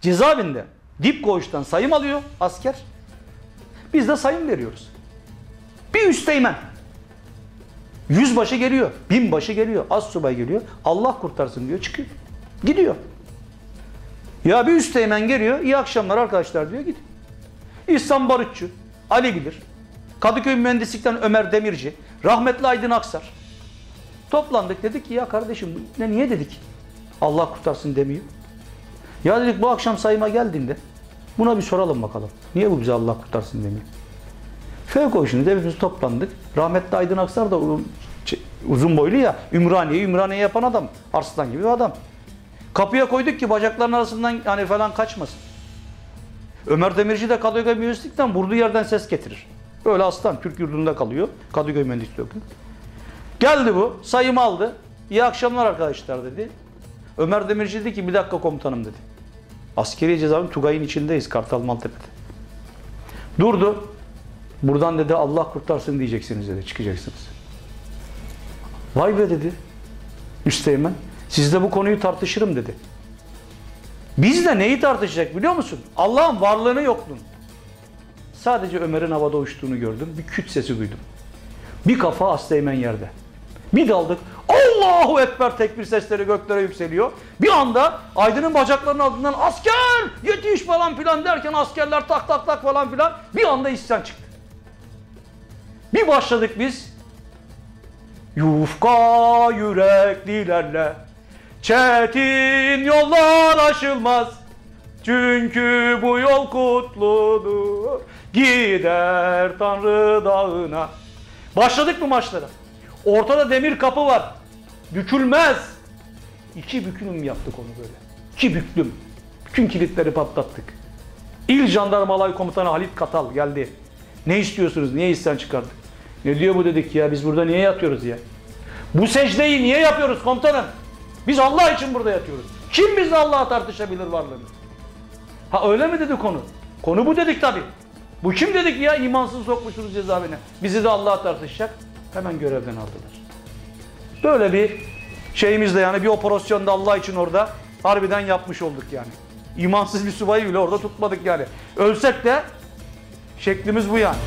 cezaevinde dip koğuştan sayım alıyor asker. Biz de sayım veriyoruz. Bir üsteğmen. Yüzbaşı geliyor, binbaşı geliyor, az subay geliyor. Allah kurtarsın diyor, çıkıyor. Gidiyor. Ya bir üsteğmen geliyor, iyi akşamlar arkadaşlar diyor, gidiyor. İhsan Barutçu, Ali Bilir, Kadıköy Mühendislik'ten Ömer Demirci, rahmetli Aydın Aksar. Toplandık dedik ki ya kardeşim ne niye dedik? Allah kurtarsın demiyor. Ya dedik bu akşam sayıma geldiğinde buna bir soralım bakalım. Niye bu bize Allah kurtarsın demiyor? Köy koğuşunda hepimiz toplandık. Rahmetli Aydın Aksar da uzun boylu ya. Ümraniye, Ümraniye yapan adam. Arslan gibi bir adam. Kapıya koyduk ki bacakların arasından hani falan kaçmasın. Ömer Demirci de Kadıköy Mühendislik'ten vurduğu yerden ses getirir. Öyle aslan Türk yurdunda kalıyor. Kadıköy Mühendisliği okuyor. Geldi bu. Sayımı aldı. İyi akşamlar arkadaşlar dedi. Ömer Demirci dedi ki bir dakika komutanım dedi. Askeri cezaevinin Tugay'ın içindeyiz Kartal Maltepe'de. Durdu. Buradan dedi Allah kurtarsın diyeceksiniz dedi. Çıkacaksınız. Vay be dedi. Üsteğmen. Sizle bu konuyu tartışırım dedi. Biz de neyi tartışacak biliyor musun? Allah'ın varlığını yokluğunu. Sadece Ömer'in havada uçtuğunu gördüm. Bir küt sesi duydum. Bir kafa Asteğmen yerde. Bir daldık. Allahu Ekber tekbir sesleri göklere yükseliyor. Bir anda Aydın'ın bacaklarının altından asker yetiş falan filan derken askerler tak tak tak falan filan bir anda isyan çıktı. Bir başladık biz. Yufka yüreklilerle çetin yollar aşılmaz. Çünkü bu yol kutludur. Gider Tanrı dağına. Başladık mı maçlara? Ortada demir kapı var. Bükülmez. İki bükülüm yaptık onu böyle. İki büklüm. Bütün kilitleri patlattık. İl Jandarma Komutanı Halit Katal geldi. Ne istiyorsunuz? Niye isyan çıkardık? Ne diyor bu dedik ya? Biz burada niye yatıyoruz ya? Bu secdeyi niye yapıyoruz komutanım? Biz Allah için burada yatıyoruz. Kim bizle Allah'a tartışabilir varlığını? Ha öyle mi dedi konu? Konu bu dedik tabi. Bu kim dedik ya imansız sokmuşsunuz cezaevine. Bizi de Allah'a tartışacak. Hemen görevden aldılar. Böyle bir şeyimizde yani bir operasyonda Allah için orada harbiden yapmış olduk yani. İmansız bir subayı bile orada tutmadık yani. Ölsek de şeklimiz bu yani.